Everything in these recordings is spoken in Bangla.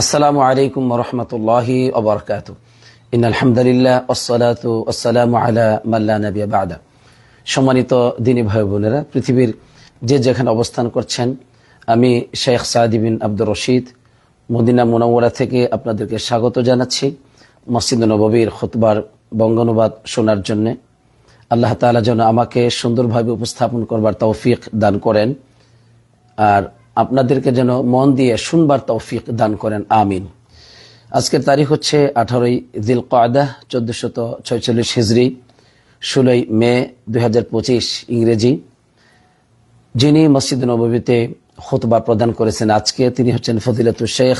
আসসালামু আলাইকুম রহমতুল্লাহি ওবরকাত ইন আলহামদুলিল্লাহ ওসলাত ওসালাম আলা মাল্লা নবিয়া বাদা। সম্মানিত দিনী ভাই বোনেরা, পৃথিবীর যে যেখানে অবস্থান করছেন, আমি শেখ সাদি বিন আব্দুর রশিদ, মদিনা মোনাওয়ারা থেকে আপনাদেরকে স্বাগত জানাচ্ছি মসজিদ নববীর খুতবার বঙ্গানুবাদ শোনার জন্যে। আল্লাহ তালা যেন আমাকে সুন্দরভাবে উপস্থাপন করবার তৌফিক দান করেন। আর আপনাদেরকে যেন মন দিয়ে শুনবার তৌফিক দান করেন, আমিন। আজকের তারিখ হচ্ছে আঠারোই দিল কয়দা চোদ্দশত ছয়চল্লিশ হিজড়ি ষোলোই মে দুই ইংরেজি। যিনি মসজিদ নবীতে খুতবা প্রদান করেছেন আজকে, তিনি হচ্ছেন ফজিলাতুল শেখ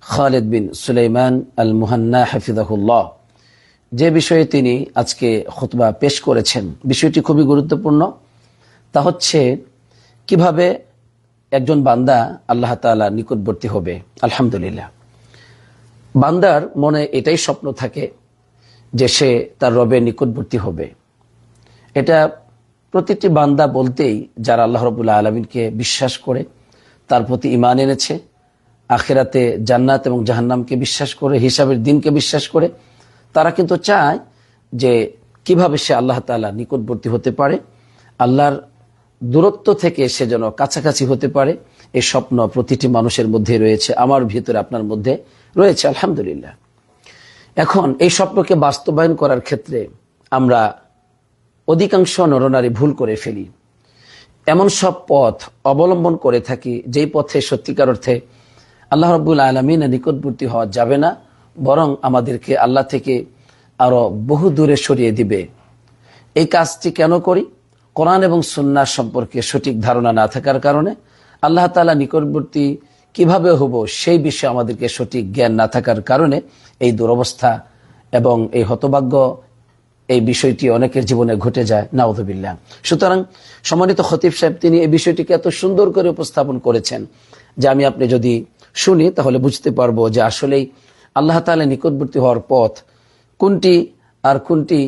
খালেদ বিন সুলাইমান আল মুহান্না হাফিজাহুল্লাহ। যে বিষয়ে তিনি আজকে খুতবা পেশ করেছেন, বিষয়টি খুবই গুরুত্বপূর্ণ। তা হচ্ছে, কীভাবে একজন বান্দা আল্লাহ তালা নিকটবর্তী হবে, আলহামদুলিল্লাহ। বান্দার মনে এটাই স্বপ্ন থাকে যে সে তার রবের নিকটবর্তী হবে। এটা প্রতিটি বান্দা বলতেই যারা আল্লাহ রবুল্লাহ আলমিনকে বিশ্বাস করে, তার প্রতি ইমান এনেছে, আখেরাতে জান্নাত এবং জাহান্নামকে বিশ্বাস করে, হিসাবের দিনকে বিশ্বাস করে, তারা কিন্তু চায় যে কীভাবে সে আল্লাহ তালা নিকটবর্তী হতে পারে, আল্লাহর দূরত্ব থেকে সে যেন কাছাকাছি হতে পারে এই স্বপ্ন প্রতিটি মানুষের মধ্যে রয়েছে, আমার ভিতরে আপনার মধ্যে রয়েছে, আলহামদুলিল্লাহ। এখন এই স্বপ্নকে বাস্তবায়ন করার ক্ষেত্রে আমরা অধিকাংশ নরনারী ভুল করে ফেলি। এমন সব পথ অবলম্বন করে থাকি, যেই পথে সত্যিকার অর্থে আল্লাহ রব্বুল আলমিন নিকটবর্তী হওয়া যাবে না, বরং আমাদেরকে আল্লাহ থেকে আরও বহু দূরে সরিয়ে দিবে। এই কাজটি কেন করি? কোরআন এবং সুন্নার সম্পর্কে সঠিক ধারণা না থাকার কারণে আল্লাহ তালা নিকটবর্তী কীভাবে হব সেই বিষয়ে আমাদেরকে সঠিক জ্ঞান না থাকার কারণে এই দুরবস্থা এবং এই হতভাগ্য এই বিষয়টি অনেকের জীবনে ঘটে যায়। নাউদবিল্লা সুতরাং সম্মানিত খতিব সাহেব, তিনি এই বিষয়টিকে এত সুন্দর করে উপস্থাপন করেছেন যে আমি আপনি যদি শুনি, তাহলে বুঝতে পারব যে আসলেই আল্লাহ তালা নিকটবর্তী হওয়ার পথ কোনটি আর কোনটি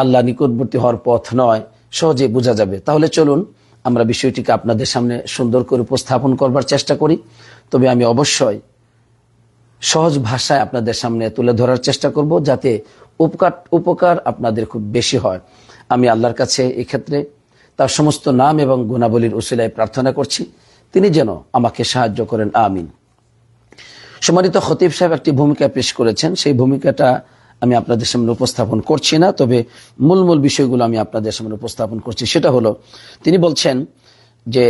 আল্লাহ নিকটবর্তী হওয়ার পথ নয়। সহজে বোঝা যাবে। তাহলে চলুন আমরা বিষয়টিকে আপনাদের সামনে সুন্দর করে উপস্থাপন করবার চেষ্টা করি। তবে আমি অবশ্যই সহজ ভাষায় আপনাদের সামনে তুলে ধরার চেষ্টা করব যাতে উপকার উপকার আপনাদের খুব বেশি হয়। আমি আল্লাহর কাছে এক্ষেত্রে তার সমস্ত নাম এবং গুণাবলীর উসিলায় প্রার্থনা করছি। তিনি যেন আমাকে সাহায্য করেন। আমিন। সম্মানিত খতিব সাহেব একটি ভূমিকা পেশ করেছেন। সেই ভূমিকাটা আমি আপনাদের সামনে উপস্থাপন করছি না, তবে মূল মূল বিষয়গুলো আমি আপনাদের সামনে উপস্থাপন করছি। সেটা হলো, তিনি বলছেন যে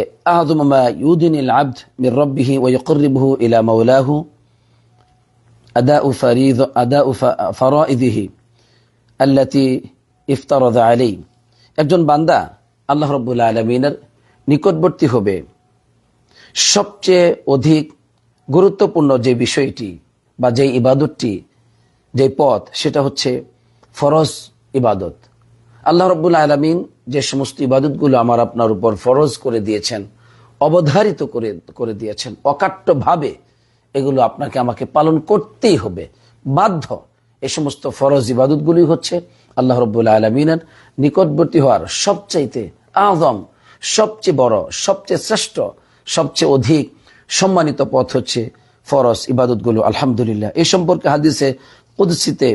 আদাউ ফারাইদিহি আল্লাতি আলী একজন বান্দা আল্লাহ রব্বুল্লা আলমিনের নিকটবর্তী হবে। সবচেয়ে অধিক গুরুত্বপূর্ণ যে বিষয়টি বা যে ইবাদতটি যে পথ, সেটা হচ্ছে ফরজ ইবাদত। আল্লাহ রব্বুল আলমিন যে সমস্ত ইবাদতগুলো আমার আপনার উপর ফরজ করে দিয়েছেন, অবধারিত করে করে দিয়েছেন, অকাট্যভাবে এগুলো আপনাকে আমাকে পালন করতেই হবে। বাধ্য এ সমস্ত ফরজ ইবাদতগুলি হচ্ছে আল্লাহ রব্বুল্লা আলমিনের নিকটবর্তী হওয়ার সবচাইতে আজম, সবচেয়ে বড়, সবচেয়ে শ্রেষ্ঠ, সবচেয়ে অধিক সম্মানিত পথ হচ্ছে ফরজ ইবাদতগুলো। আলহামদুলিল্লাহ। এই সম্পর্কে হাদিসে কুদসিতে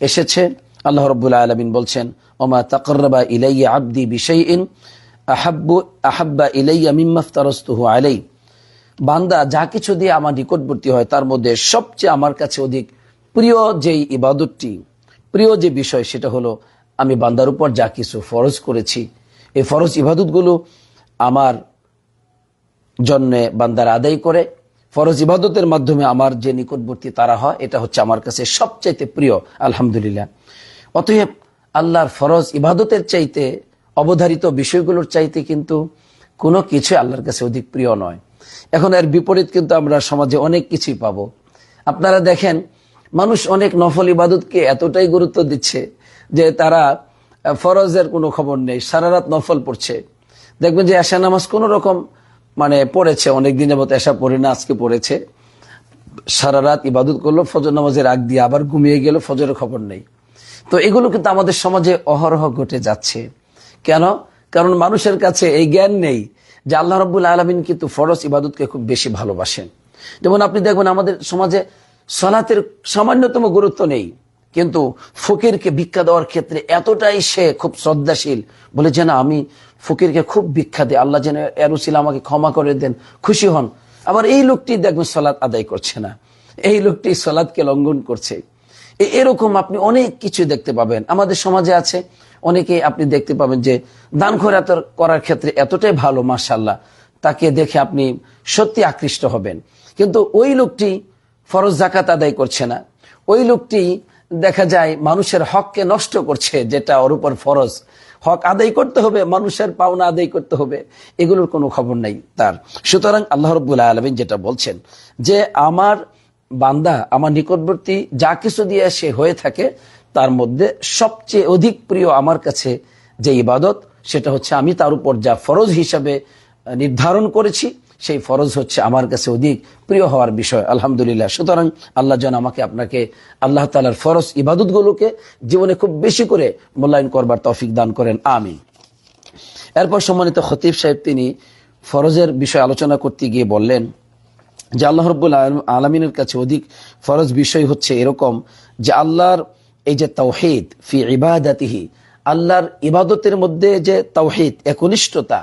এসেছে। আল্লাহ রব্বুল্লা আলমিন বলছেন, ওমা তাকর্রবা ইলাইয়া আব্দি বিষয়ইন আহাব্বু, আহাব্বা ইলাইয়া মিম্মাফতারস্তহু আলাই বান্দা যা কিছু দিয়ে আমার নিকটবর্তী হয়, তার মধ্যে সবচেয়ে আমার কাছে অধিক প্রিয় যেই ইবাদতটি, প্রিয় যে বিষয় সেটা হলো, আমি বান্দার উপর যা কিছু ফরজ করেছি, এই ফরজ ইবাদতগুলো আমার জন্যে বান্দার আদায় করে ফরজ ইবাদতের মাধ্যমে আমার যে নিকটবর্তী তারা হয়, এটা হচ্ছে আমার কাছে সবচাইতে প্রিয়, আলহামদুলিল্লাহ। অতএব আল্লাহর ফরজ ইবাদতের চাইতে, অবধারিত বিষয়গুলোর চাইতে কিন্তু কোনো কিছু আল্লাহর কাছে অধিক প্রিয় নয়। এখন এর বিপরীত কিন্তু আমরা সমাজে অনেক কিছুই পাব। আপনারা দেখেন, মানুষ অনেক নফল ইবাদতকে এতটাই গুরুত্ব দিচ্ছে যে তারা ফরজের কোনো খবর নেই, সারা রাত নফল পড়ছে। দেখবেন যে আশা নামাজ কোন রকম মানে পড়েছে, অনেক দিনের মতো এসা পড়ে না, আজকে পড়েছে। সারা রাত ইবাদত করল, ফজর নামাজের আগ দিয়ে আবার ঘুমিয়ে গেল, ফজরের খবর নেই। তো এগুলো কিন্তু আমাদের সমাজে অহরহ ঘটে যাচ্ছে। কেন? কারণ মানুষের কাছে এই জ্ঞান নেই যে আল্লাহ রব্বুল আলমিন কিন্তু ফরজ ইবাদতকে খুব বেশি ভালোবাসেন। যেমন আপনি দেখবেন আমাদের সমাজে সলাতের সামান্যতম গুরুত্ব নেই, কিন্তু ফকিরকে ভিক্ষা দেওয়ার ক্ষেত্রে এতটাই সে খুব শ্রদ্ধাশীল। বলে যে না, আমি ফকিরকে খুব দিই আল্লাহ যেন এরুসিল আমাকে ক্ষমা করে দেন, খুশি হন। আবার এই লোকটি দেখবেন সলাৎ আদায় করছে না। এই লোকটি সলাৎকে লঙ্ঘন করছে। এরকম আপনি অনেক কিছু দেখতে পাবেন। আমাদের সমাজে আছে অনেকে আপনি দেখতে পাবেন যে দান খয়রাত করার ক্ষেত্রে এতটাই ভালো মার্শাল্লাহ তাকে দেখে আপনি সত্যি আকৃষ্ট হবেন। কিন্তু ওই লোকটি ফরজ জাকাত আদায় করছে না। ওই লোকটি দেখা যায় মানুষের হককে নষ্ট করছে, যেটা ওর উপর ফরজ। হক আদায় করতে হবে, মানুষের পাওনা আদায় করতে হবে, এগুলোর কোনো খবর নাই তার। সুতরাং আল্লাহ রবুল্লা আলমিন যেটা বলছেন যে আমার বান্দা, আমার নিকটবর্তী যা কিছু দিয়ে সে হয়ে থাকে, তার মধ্যে সবচেয়ে অধিক প্রিয় আমার কাছে যে ইবাদত, সেটা হচ্ছে আমি তার উপর যা ফরজ হিসাবে নির্ধারণ করেছি সেই ফরজ হচ্ছে আমার কাছে অধিক প্রিয় হওয়ার বিষয়, আলহামদুলিল্লাহ। সুতরাং আল্লাহ যেন আমাকে আপনাকে আল্লাহ তালার ফরজ ইবাদতগুলোকে জীবনে খুব বেশি করে মূল্যায়ন করবার তৌফিক দান করেন। আমি এরপর সম্মানিত খতিব সাহেব তিনি ফরজের বিষয় আলোচনা করতে গিয়ে বললেন যে আল্লাহ রব্বুল আলমিনের কাছে অধিক ফরজ বিষয় হচ্ছে এরকম যে আল্লাহর এই যে তাওহিদ ফি ইবাদাতিহি, আল্লাহর ইবাদতের মধ্যে যে তাওহিদ, একনিষ্ঠতা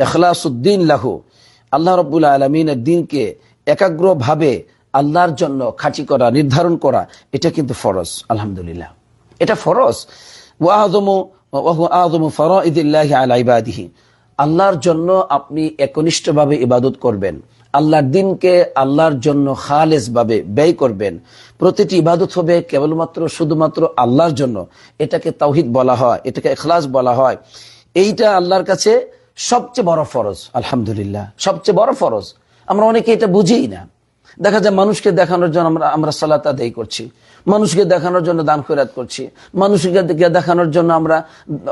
এখলাসুদ্দিন লাহু আল্লাহ রব্বুল আলমিনের দিনকে একাগ্রভাবে আল্লাহর জন্য খাঁটি করা, নির্ধারণ করা, এটা কিন্তু ফরজ, আলহামদুলিল্লাহ। এটা ফরজ। ওয়াহদমু ওয়াহু আদমু ফরাইদিল্লাহি আলা ইবাদিহি। আল্লাহর জন্য আপনি একনিষ্ঠভাবে ইবাদত করবেন। আল্লাহর দিনকে আল্লাহর জন্য খালেজ ভাবে ব্যয় করবেন। প্রতিটি ইবাদত হবে কেবলমাত্র, শুধুমাত্র আল্লাহর জন্য। এটাকে তাওহিদ বলা হয়, এটাকে এখলাস বলা হয়। এইটা আল্লাহর কাছে সবচেয়ে বড় ফরজ, আলহামদুলিল্লাহ, সবচেয়ে বড় ফরজ। আমরা অনেকে এটা বুঝিই না। দেখা যায় মানুষকে দেখানোর জন্য আমরা আমরা সালাত আদায় করছি। মানুষকে দেখানোর জন্য দান খৈরাত করছি। মানুষকে দেখানোর জন্য আমরা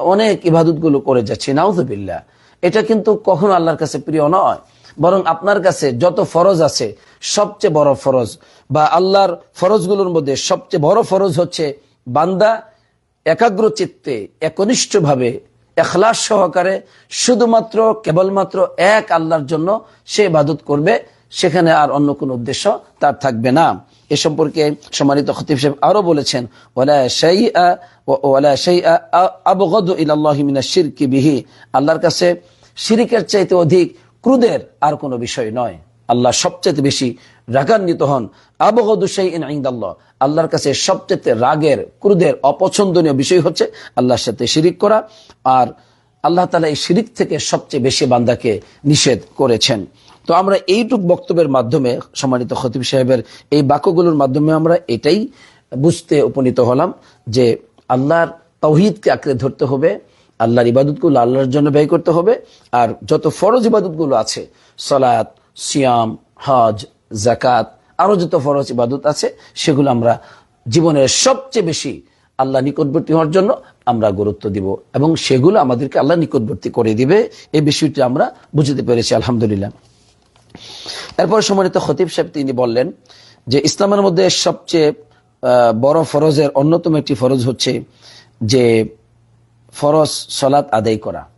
অনেক ইবাদতগুলো করে যাচ্ছি। নাউজুবিল্লাহ। এটা কিন্তু কখনো আল্লাহর কাছে প্রিয় নয়। বরং আপনার কাছে যত ফরজ আছে, সবচেয়ে বড় ফরজ বা আল্লাহর ফরজগুলোর মধ্যে সবচেয়ে বড় ফরজ হচ্ছে বান্দা একাগ্র চিত্তে একনিষ্ঠভাবে এখলাস সহকারে শুধুমাত্র, কেবলমাত্র এক আল্লাহর জন্য সে ইবাদত করবে, সেখানে আর অন্য কোনো উদ্দেশ্য তার থাকবে না। এ সম্পর্কে সম্মানিত খতিব সাহেব আরও বলেছেন আল্লাহর কাছে শিরিকের চাইতে অধিক ক্রুদের আর কোনো বিষয় নয়। আল্লাহ সবচেয়ে বেশি রাগান্বিত হন। শাইইন আল্লাহর কাছে সবচেয়ে রাগের, ক্রুদের, অপছন্দনীয় বিষয় হচ্ছে আল্লাহর সাথে শিরিক করা। আর আল্লাহ তালা এই শিরিক থেকে সবচেয়ে বেশি বান্দাকে নিষেধ করেছেন। তো আমরা এইটুক বক্তব্যের মাধ্যমে, সম্মানিত খতিব সাহেবের এই বাক্যগুলোর মাধ্যমে আমরা এটাই বুঝতে উপনীত হলাম যে আল্লাহর তৌহিদকে আঁকড়ে ধরতে হবে, আল্লাহর ইবাদতগুলো আল্লাহর জন্য ব্যয় করতে হবে, আর যত ফরজ ইবাদতগুলো আছে সলাৎ সিয়াম, হজ জাকাত আরও যত ফরজ ইবাদত আছে, সেগুলো আমরা জীবনের সবচেয়ে বেশি আল্লাহ নিকটবর্তী হওয়ার জন্য আমরা গুরুত্ব দিব। এবং সেগুলো আমাদেরকে আল্লাহ নিকটবর্তী করে দিবে। এই বিষয়টি আমরা বুঝতে পেরেছি, আলহামদুলিল্লাহ। এরপর সম্মানিত খতিব সাহেব, তিনি বললেন যে, ইসলামের মধ্যে সবচেয়ে বড় ফরজের অন্যতম একটি ফরজ হচ্ছে যে, ফরজ সলাৎ আদায় করা।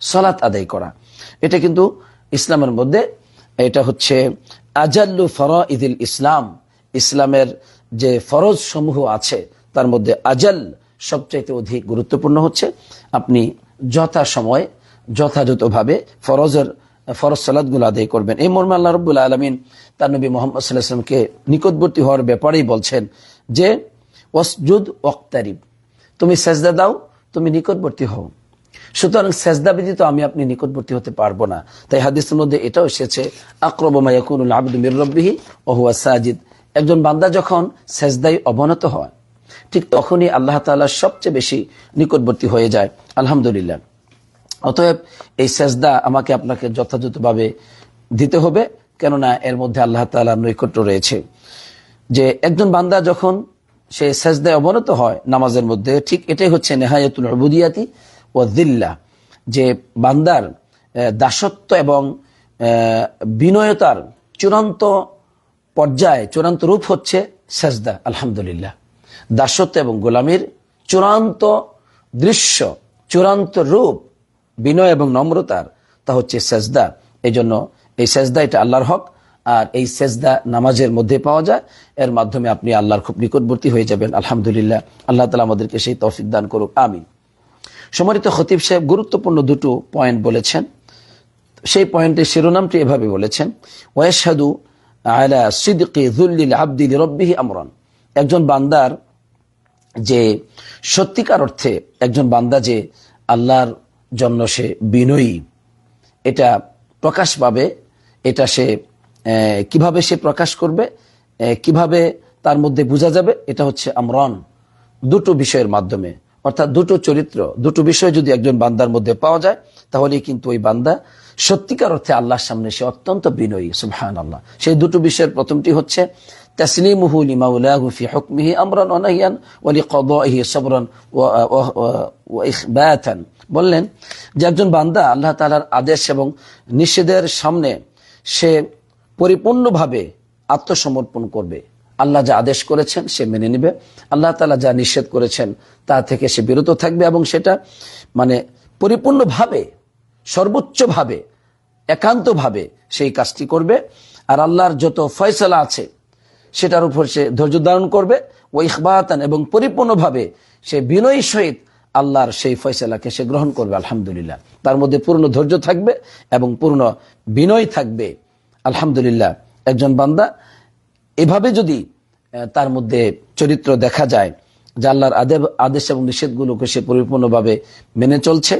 সলাৎ আদায় করা। এটা কিন্তু ইসলামের মধ্যে, এটা হচ্ছে আজাল্লু ফর ইদিল ইসলাম, ইসলামের যে ফরজ সমূহ আছে, তার মধ্যে আজাল সবচাইতে অধিক গুরুত্বপূর্ণ হচ্ছে। আপনি যথা সময় যথাযথভাবে ফরজের, ফরজ সালাদগুলো আদায় করবেন। এই মর্মে আল্লাহ রব্বুল আলমিন তার নবী মোহাম্মদ সাল্লাহামকে নিকটবর্তী হওয়ার ব্যাপারেই বলছেন যে ওসজুদ ওক্তারিব তুমি সেজদা দাও, তুমি নিকটবর্তী হও। সুতরাং সেজদা ব্যতীত আমি আপনি নিকটবর্তী হতে পারব না। তাই হাদিসের মধ্যে এটাও এসেছে আক্রবমায়াকুনুল আব্দু ওহুয়া সাজিদ। একজন বান্দা যখন সেজদায় অবনত হয়, ঠিক তখনই আল্লাহ তাআলা সবচেয়ে বেশি নিকটবর্তী হয়ে যায়। আলহামদুলিল্লাহ। অতএব এই সেজদা আমাকে আপনাকে যথাযথভাবে দিতে হবে, কেননা এর মধ্যে আল্লাহ তাআলার নৈকট্য রয়েছে। যে একজন বান্দা যখন সে সেজদায় অবনত হয় নামাজের মধ্যে, ঠিক এটাই হচ্ছে নেহায়তুল উবুদিয়াতি ও দিল্লা, যে বান্দার দাসত্ব এবং বিনয়তার চূড়ান্ত পর্যায়ে চূড়ান্ত রূপ হচ্ছে সেজদা, আলহামদুলিল্লাহ। দাসত্ব এবং গোলামির চূড়ান্ত দৃশ্য, চূড়ান্ত রূপ, বিনয় এবং নম্রতার, তা হচ্ছে সেজদা। এই জন্য এই সেজদা এটা আল্লাহর হক, আর এই সেজদা নামাজের মধ্যে পাওয়া যায়। এর মাধ্যমে আপনি আল্লাহর খুব নিকটবর্তী হয়ে যাবেন, আলহামদুলিল্লাহ। আল্লাহ তালা আমাদেরকে সেই তৌফিক দান করুক, আমিন। সম্মানিত খতিব সাহেব, গুরুত্বপূর্ণ দুটো পয়েন্ট বলেছেন। সেই পয়েন্টের শিরোনামটি এভাবে বলেছেন ওয়াসাদু আলা সিদ্দিকি জুল্লিল আব্দিল রব্বিহি আমরন। একজন বান্দার যে সত্যিকার অর্থে একজন বান্দা যে আল্লাহর জন্য সে বিনয়ী, এটা প্রকাশ পাবে, এটা সে কীভাবে সে প্রকাশ করবে কীভাবে তার মধ্যে বোঝা যাবে, এটা হচ্ছে আমরন। দুটো বিষয়ের মাধ্যমে। অর্থাৎ দুটো চরিত্র দুটো বিষয় যদি একজন বান্দার মধ্যে পাওয়া যায় তাহলে কিন্তু ওই বান্দা সত্যিকার অর্থে আল্লাহর সামনে সে অত্যন্ত বিনয়ী সুবহান আল্লাহ সেই দুটো বিষয়ের প্রথমটি হচ্ছে تسليمه لمولاه في حكمه أمرا ونهيا ولقضائه صبرا و- و- و- وإخباتا বললেন যে একজন বান্দা আল্লাহ তালার আদেশ এবং নিষেধের সামনে সে পরিপূর্ণভাবে আত্মসমর্পণ করবে আল্লাহ যা আদেশ করেছেন সে মেনে নেবে। আল্লাহ তালা যা নিষেধ করেছেন, তা থেকে সে বিরত থাকবে এবং সেটা মানে পরিপূর্ণভাবে, সর্বোচ্চভাবে, একান্তভাবে সেই কাজটি করবে। আর আল্লাহর যত ফয়সলা আছে, সেটার উপর সে ধৈর্য ধারণ করবে। ও ইখবাতান এবং পরিপূর্ণভাবে সে বিনয়ী সহিত আল্লাহর সেই ফয়সলাকে সে গ্রহণ করবে, আলহামদুলিল্লাহ। তার মধ্যে পূর্ণ ধৈর্য থাকবে এবং পূর্ণ বিনয় থাকবে, আলহামদুলিল্লাহ। একজন বান্দা এভাবে যদি তার মধ্যে চরিত্র দেখা যায় যে আল্লাহর আদে- আদেশ এবং নিষেধগুলোকে সে পরিপূর্ণভাবে মেনে চলছে,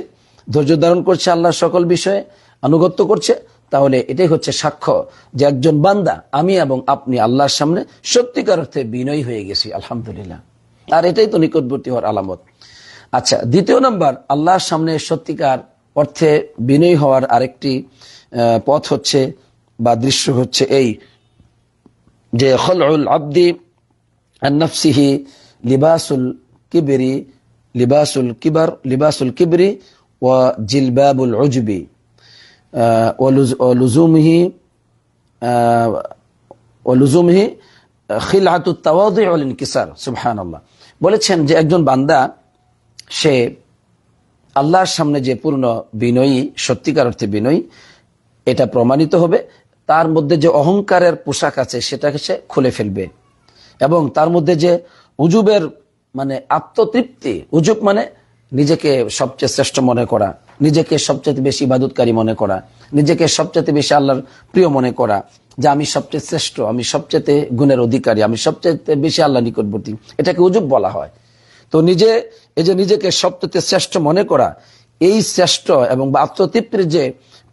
ধৈর্য ধারণ করছে আল্লাহর সকল বিষয়ে, আনুগত্য করছে, তাহলে এটাই হচ্ছে সাক্ষ্য যে একজন বান্দা, আমি এবং আপনি আল্লাহর সামনে সত্যিকার অর্থে বিনয়ী হয়ে গেছি, আলহামদুলিল্লাহ। আর এটাই তো নিকটবর্তী হওয়ার আলামত। আচ্ছা দ্বিতীয় নম্বর, আল্লাহর সামনে সত্যিকার অর্থে বিনয়ী হওয়ার আরেকটি পথ হচ্ছে বা দৃশ্য হচ্ছে এই যে খলুল আব্দি আনফসিহি লিবাসুল কিবরি, লিবাসুল কিবর, লিবাসুল কিবরি ও জিলবাবুল উজবি ও লুজুমহি ও লুজুমহি খিলাতুত্তাওয়াদিসার সুবহান আল্লাহ বলেছেন যে একজন বান্দা, সে আল্লাহর সামনে যে পূর্ণ বিনয়ী, সত্যিকার অর্থে বিনয়ী, এটা প্রমাণিত হবে। তার মধ্যে যে অহংকারের পোশাক আছে সেটাকে সে খুলে ফেলবে। এবং তার মধ্যে যে উজুবের মানে আত্মতৃপ্তি, উজুব মানে নিজেকে সবচেয়ে শ্রেষ্ঠ মনে করা, নিজেকে সবচেয়ে বেশি ইবাদতকারী মনে করা, নিজেকে সবচেয়ে বেশি আল্লাহর প্রিয় মনে করা যে আমি সবচেয়ে শ্রেষ্ঠ, আমি সবচেয়ে গুণের অধিকারী, আমি সবচেয়ে বেশি আল্লাহ নিকটবর্তী। এটাকে উজুব বলা হয়। তো নিজে, এই যে নিজেকে সবচেয়ে শ্রেষ্ঠ মনে করা, এই শ্রেষ্ঠ এবং বা আত্মতৃপ্তির যে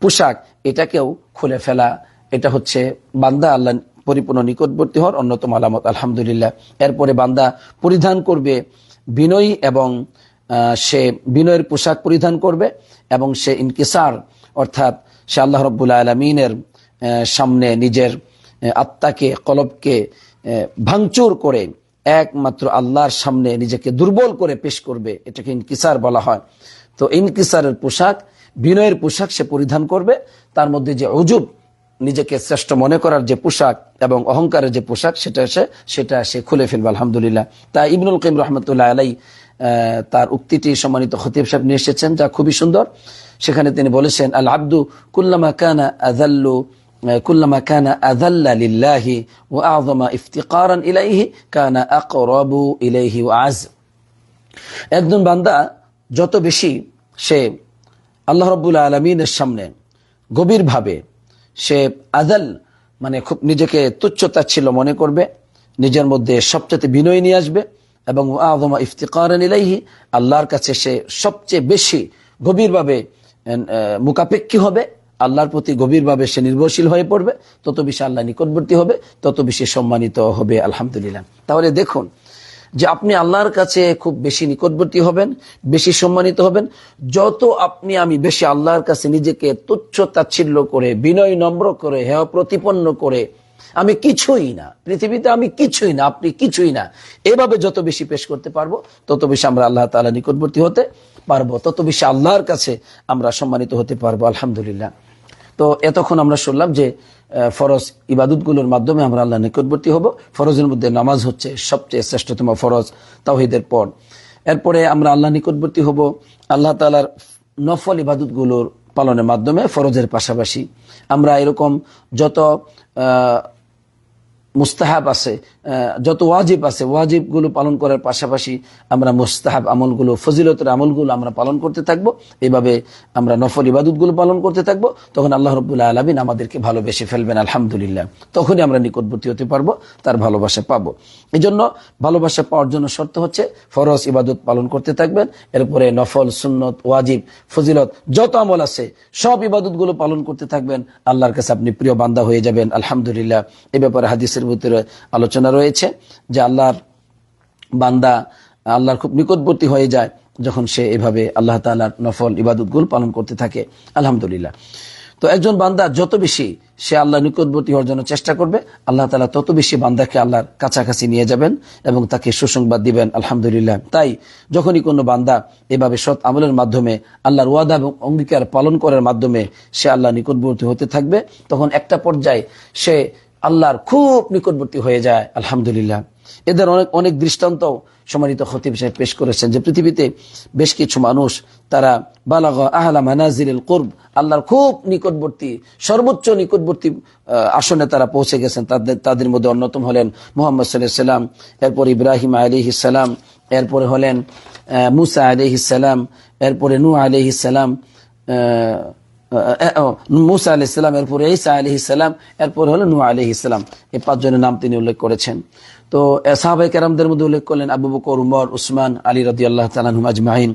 পোশাক, এটাকেও খুলে ফেলা এটা হচ্ছে বান্দা আল্লাহ পরিপূর্ণ নিকটবর্তী হওয়ার অন্যতম আলামত, আলহামদুলিল্লাহ। এরপরে বান্দা পরিধান করবে বিনয়ী এবং সে বিনয়ের পোশাক পরিধান করবে এবং সে ইনকিসার, অর্থাৎ সে আল্লাহ রব্বুল্লা আলমিনের সামনে নিজের আত্মাকে, কলবকে ভাঙচুর করে একমাত্র আল্লাহর সামনে নিজেকে দুর্বল করে পেশ করবে। এটাকে ইনকিসার বলা হয়। তো ইনকিসারের পোশাক, বিনয়ের পোশাক সে পরিধান করবে। তার মধ্যে যে অজুব নিজেকে শ্রেষ্ঠ মনে করার যে পোশাক এবং অহংকারের যে পোশাক সেটা সে সেটা সে খুলে ফেলবে আলহামদুলিল্লাহ তাই ইবনুল কাইম রহমতুল্লাহ আলাই আহ, তার উক্তিটি সম্মানিত খতিব সাহেব নিয়ে এসেছেন যা খুবই সুন্দর সেখানে তিনি বলেছেন আল আব্দু কুল্লামা কানা আযাল্লু كلما كان أذل لله وأعظم افتقارا إليه كان أقرب إليه وأعز একজন বান্দা যত বেশি সে আল্লাহ রব্বুল আলমিনের সামনে গভীরভাবে সে আদাল মানে খুব নিজেকে তুচ্ছতা ছিল মনে করবে, নিজের মধ্যে সবচেয়ে বিনয় নিয়ে আসবে, এবং আদমা ইফতিকার ইলাইহি, আল্লাহর কাছে সে সবচেয়ে বেশি গভীরভাবে মুকাপেক্ষী হবে, আল্লাহর প্রতি গভীরভাবে সে নির্ভরশীল হয়ে পড়বে, তত বেশি আল্লাহ নিকটবর্তী হবে, তত বেশি সম্মানিত হবে, আলহামদুলিল্লাহ। তাহলে দেখুন যে আপনি আল্লাহর কাছে খুব বেশি নিকটবর্তী হবেন, বেশি সম্মানিত হবেন। যত আপনি, আমি বেশি আল্লাহর কাছে নিজেকে তুচ্ছ তাচ্ছিল্য করে, বিনয় নম্র করে, হেয় প্রতিপন্ন করে, আমি কিছুই না। পৃথিবীতে আমি কিছুই না, আপনি কিছুই না। এভাবে যত বেশি পেশ করতে পারব, তত বেশি আমরা আল্লাহ তালা নিকটবর্তী হতে পারব। তত বেশি আল্লাহর কাছে আমরা সম্মানিত হতে পারব। আলহামদুলিল্লাহ। তো এতক্ষণ আমরা শুনলাম যে ফরজ ইবাদতগুলোর মাধ্যমে আমরা আল্লাহ নিকটবর্তী হব। ফরজের মধ্যে নামাজ হচ্ছে সবচেয়ে শ্রেষ্ঠতম ফরজ তাওহিদের পর। এরপরে আমরা আল্লাহ নিকটবর্তী হব। আল্লাহ তালার নফল ইবাদতগুলোর পালনের মাধ্যমে ফরজের পাশাপাশি আমরা এরকম যত মুস্তাহাব আছে যত ওয়াজিব আছে, ওয়াজিবগুলো পালন করার পাশাপাশি আমরা মুস্তাহাব আমলগুলো, ফজিলতের আমলগুলো আমরা পালন করতে থাকব। এইভাবে আমরা নফল ইবাদতগুলো পালন করতে থাকব। তখন আল্লাহ রবুল্লাহ আলমিন আমাদেরকে ভালোবেসে ফেলবেন, আলহামদুলিল্লাহ। তখনই আমরা নিকটবর্তী হতে পারব, তার ভালোবাসা পাবো। এই জন্য ভালোবাসা পাওয়ার জন্য শর্ত হচ্ছে ফরজ ইবাদত পালন করতে থাকবেন। এরপরে নফল, সুন্নত, ওয়াজিব, ফজিলত, যত আমল আছে, সব ইবাদতগুলো পালন করতে থাকবেন। আল্লাহর কাছে আপনি প্রিয় বান্দা হয়ে যাবেন, আলহামদুলিল্লাহ। এ ব্যাপারে হাদিসের ভিতরে আলোচনা রয়েছে যে আল্লাহর বান্দা আল্লাহর খুব নিকটবর্তী হয়ে যায় যখন সে এভাবে আল্লাহ তালার নফল ইবাদতগুলো পালন করতে থাকে। আলহামদুলিল্লাহ। তো একজন বান্দা যত বেশি সে আল্লাহ নিকটবর্তী হওয়ার জন্য চেষ্টা করবে, আল্লাহ তালা তত বেশি বান্দাকে আল্লাহর কাছাকাছি নিয়ে যাবেন এবং তাকে সুসংবাদ দিবেন, আলহামদুলিল্লাহ। তাই যখনই কোনো বান্দা এভাবে সৎ আমলের মাধ্যমে আল্লাহর ওয়াদা এবং অঙ্গীকার পালন করার মাধ্যমে সে আল্লাহ নিকটবর্তী হতে থাকবে, তখন একটা পর্যায়ে সে আল্লাহর খুব নিকটবর্তী হয়ে যায়, আলহামদুলিল্লাহ। এদের অনেক অনেক দৃষ্টান্ত সম্মানিত খতিব সাহেব পেশ করেছেন যে পৃথিবীতে বেশ কিছু মানুষ, তারা বালাগ আহলা মানাজিল কুরব, আল্লাহর খুব নিকটবর্তী, সর্বোচ্চ নিকটবর্তী আসনে তারা পৌঁছে গেছেন। তাদের তাদের মধ্যে অন্যতম হলেন মোহাম্মদ সাল্লাম, এরপর ইব্রাহিম আলী সালাম এরপরে হলেন মুসা আলী সালাম এরপরে নু আলী সালাম মুসা আলি ইসলাম এরপরে ঈসা আলি ইসলাম এরপর হলো নু আলি ইসলাম এই পাঁচজনের নাম তিনি উল্লেখ করেছেন। তো সাহাবাই কেরামদের মধ্যে উল্লেখ করলেন আবু বকর, উমর, উসমান, আলী রদি আল্লাহ তালাহুম আজমাহিন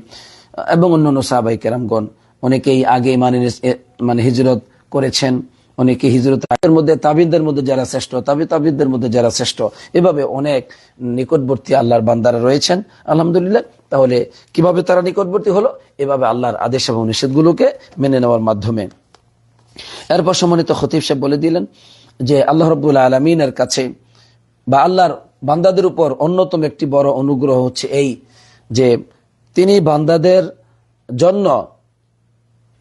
এবং অন্যান্য সাহাবাই কেরামগণ। অনেকেই আগে মানে মানে হিজরত করেছেন, অনেকে হিজরত এর মধ্যে, তাবিদদের মধ্যে যারা শ্রেষ্ঠ, তাবি তাবিদদের মধ্যে যারা শ্রেষ্ঠ, এভাবে অনেক নিকটবর্তী আল্লাহর বান্দারা রয়েছেন। আলহামদুলিল্লাহ তাহলে কীভাবে তারা নিকটবর্তী হলো? এভাবে আল্লাহর আদেশ এবং নিষেধগুলোকে মেনে নেওয়ার মাধ্যমে। এরপর সম্মানিত খতিব সাহেব বলে দিলেন যে, আল্লাহ রব্বুল্লা আলমিনের কাছে বা আল্লাহর বান্দাদের উপর অন্যতম একটি বড় অনুগ্রহ হচ্ছে এই যে, তিনি বান্দাদের জন্য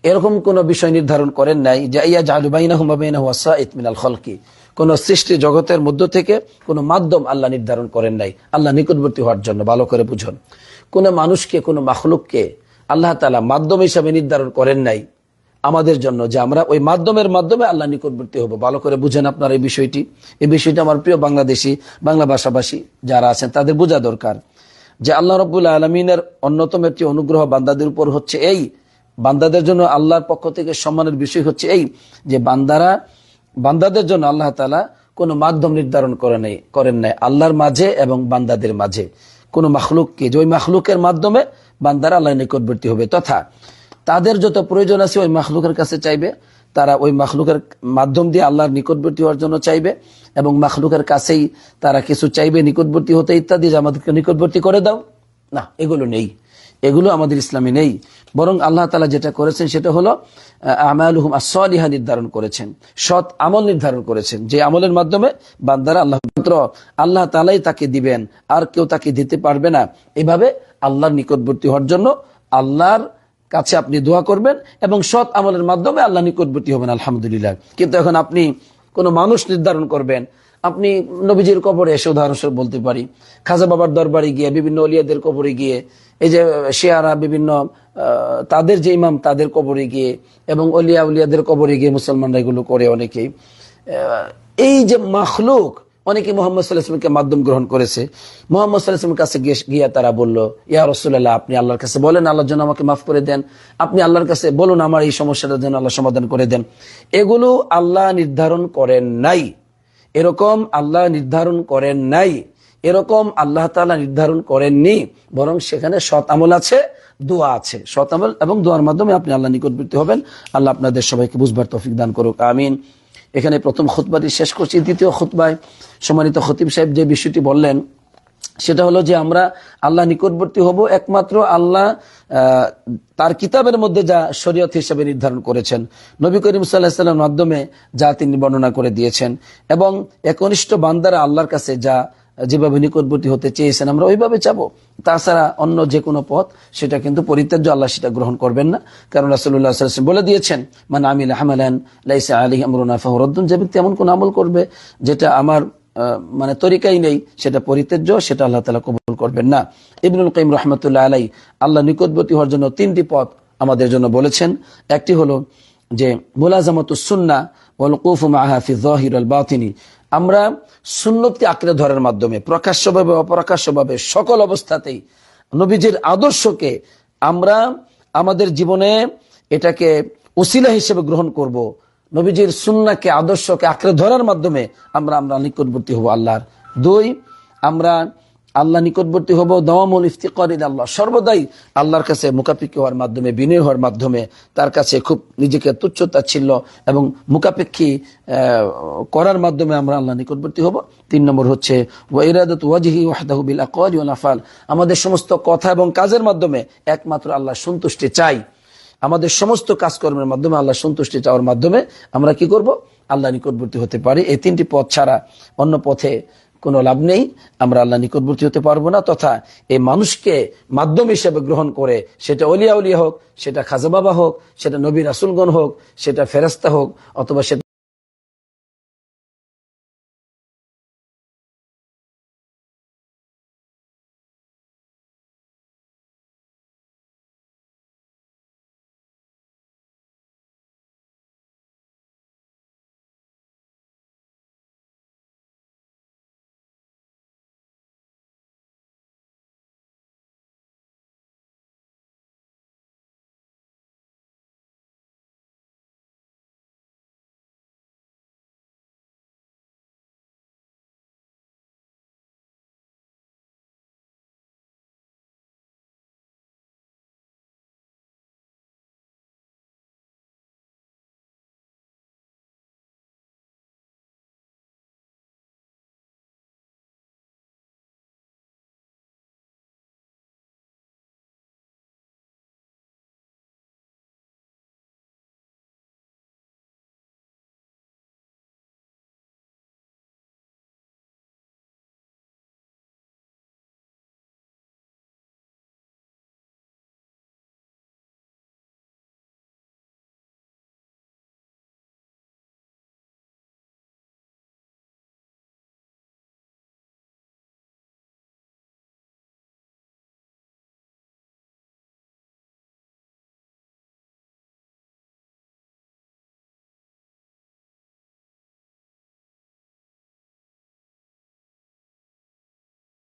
এরকম কোন বিষয় নির্ধারণ করেন নাই যে ইয়া জালুবাইনাহুমাবিনাল খলকি। কোন সৃষ্টি জগতের মধ্য থেকে কোন মাধ্যম আল্লাহ নির্ধারণ করেন নাই। আল্লাহ নিকটবর্তী হওয়ার জন্য। ভালো করে বুঝুন। কোন মানুষকে, কোন মাখলুককে আল্লাহ তালা মাধ্যম হিসাবে নির্ধারণ করেন নাই। আমাদের জন্য যে আমরা ওই মাধ্যমের মাধ্যমে আল্লাহ নিকটবর্তী হব। ভালো করে বুঝেন আপনার এই বিষয়টি। এই বিষয়টি আমার প্রিয় বাংলাদেশি, বাংলা ভাষাভাষী যারা আছেন, তাদের বোঝা দরকার যে আল্লাহ রবুল্লা আলমিনের অন্যতম একটি অনুগ্রহ বান্দাদের উপর হচ্ছে এই। বান্দাদের জন্য আল্লাহর পক্ষ থেকে সম্মানের বিষয় হচ্ছে এই যে বান্দারা, বান্দাদের জন্য আল্লাহ তালা কোনো মাধ্যম নির্ধারণ করে নেই, করেন নাই, আল্লাহর মাঝে এবং বান্দাদের মাঝে। কোনো মাখলুককে যে ওই মাখলুকের মাধ্যমে বান্দারা আল্লাহ নিকটবর্তী হবে। তথা তাদের যত প্রয়োজন আছে ওই মাখলুকের কাছে চাইবে। তারা ওই মাখলুকের মাধ্যম দিয়ে আল্লাহর নিকটবর্তী হওয়ার জন্য চাইবে এবং মাখলুকের কাছেই তারা কিছু চাইবে, নিকটবর্তী হতে ইত্যাদি, যে আমাদেরকে নিকটবর্তী করে দাও। না, এগুলো নেই। এগুলো আমাদের ইসলামে নেই। বরং আল্লাহ তালা যেটা করেছেন সেটা হলো আমালুহুম আসলিহা নির্ধারণ করেছেন। সৎ আমল নির্ধারণ করেছেন। যে আমলের মাধ্যমে বান্দারা আল্লাহ মাত্র আল্লাহ তালাই তাকে দিবেন, আর কেউ তাকে দিতে পারবে না। এভাবে আল্লাহর নিকটবর্তী হওয়ার জন্য আল্লাহর কাছে আপনি দোয়া করবেন এবং সৎ আমলের মাধ্যমে আল্লাহ নিকটবর্তী হবেন, আলহামদুলিল্লাহ। কিন্তু এখন আপনি কোনো মানুষ নির্ধারণ করবেন, আপনি নবীজির কবরে এসে উদাহরণস্বরূপ বলতে পারি, খাজা বাবার দরবারে গিয়ে, বিভিন্ন অলিয়াদের কবরে গিয়ে, এই যে শেয়ারা, বিভিন্ন তাদের যে ইমাম, তাদের কবরে গিয়ে, এবং অলিয়া উলিয়াদের কবরে গিয়ে মুসলমানরা এগুলো করে অনেকেই। এই যে মাখলুক অনেকে মোহাম্মদ সাল্লাহামকে মাধ্যম গ্রহণ করেছে। মোহাম্মদ সাল্লাহামের কাছে গিয়ে তারা বলল, ইয়া রসুল্লাহ আপনি আল্লাহর কাছে বলেন, আল্লাহর জন্য আমাকে মাফ করে দেন। আপনি আল্লাহর কাছে বলুন, আমার এই সমস্যাটার জন্য আল্লাহ সমাধান করে দেন। এগুলো আল্লাহ নির্ধারণ করেন নাই। এরকম আল্লাহ নির্ধারণ করেন নাই। এরকম আল্লাহ তালা নির্ধারণ করেননি। বরং সেখানে সৎ আমল আছে, দোয়া আছে। সৎ আমল এবং দোয়ার মাধ্যমে আপনি আল্লাহ নিকটবর্তী হবেন। আল্লাহ আপনাদের সবাইকে বুঝবার তফিক দান করুক। আমিন। এখানে প্রথম খুতবাটি শেষ করছি, দ্বিতীয় খুতবায় সম্মানিত খতিব সাহেব যে বিষয়টি বললেন, সেটা হলো যে আমরা আল্লাহ নিকটবর্তী হব, একমাত্র আল্লাহ তার কিতাবের মধ্যে যা শরীয়ত হিসেবে নির্ধারণ করেছেন। নবী করিম সাল্লাহামের মাধ্যমে যা তিনি বর্ণনা করে দিয়েছেন। এবং একনিষ্ঠ বান্দারা আল্লাহর কাছে যা যেভাবে নিকটবর্তী হতে চেয়েছেন আমরা ওইভাবে চাবো। তাছাড়া অন্য যে কোনো পথ, সেটা কিন্তু পরিত্যাজ্য আল্লাহ সেটা গ্রহণ করবেন না। কারণ রাসুল্লাহ বলে দিয়েছেন মানে আমিল আহমালান লাইসা আলী আমরুনা ফাহরুদ্দিন যে ব্যক্তি এমন কোন আমল করবে যেটা আমার মানে তরিকাই নেই, সেটা পরিত্যাজ্য, সেটা আল্লাহ তালা কবুল করবেন না। ইবনুল কাইম রহমতুল্লাহ আলাই আল্লাহ নিকটবর্তী হওয়ার জন্য তিনটি পথ আমাদের জন্য বলেছেন। একটি হলো যে মুলাজামত সুন্না ওয়ালকুফ মাহাফি জহির আল বাতিনি। আমরা সুন্নতকে আঁকড়ে ধরার মাধ্যমে, প্রকাশ্যভাবে, অপ্রকাশ্যভাবে সকল অবস্থাতেই নবীজির আদর্শকে আমরা আমাদের জীবনে এটাকে ওসিলা হিসেবে গ্রহণ করব। নবীজির সুন্নাকে, আদর্শকে আঁকড়ে ধরার মাধ্যমে আমরা আমরা নিকটবর্তী হব আল্লাহর দুই, আমরা আল্লাহ নিকটবর্তী হব দওয়ামুল ইফতিকর আল্লাহ সর্বদাই আল্লাহর কাছে মুখাপেক্ষি হওয়ার মাধ্যমে, বিনয় হওয়ার মাধ্যমে তার কাছে খুব নিজেকে তুচ্ছতা ছিল এবং মুখাপেক্ষী করার মাধ্যমে আমরা আল্লাহ নিকটবর্তী হব। তিন নম্বর হচ্ছে আমাদের সমস্ত কথা এবং কাজের মাধ্যমে একমাত্র আল্লাহ সন্তুষ্টি চাই। আমাদের সমস্ত কাজকর্মের মাধ্যমে আল্লাহ সন্তুষ্টি চাওয়ার মাধ্যমে আমরা কি করব? আল্লাহ নিকটবর্তী হতে পারি। এই তিনটি পথ ছাড়া অন্য পথে কোনো লাভ নেই, আমরা আল্লাহ নিকটবর্তী হতে পারব না, তথা এই মানুষকে মাধ্যম হিসেবে গ্রহণ করে সেটা অলিয়া উলিয়া হোক, সেটা খাজা বাবা হোক, সেটা নবী রাসুলগণ হোক, সেটা ফেরাস্তা হোক, অথবা সেটা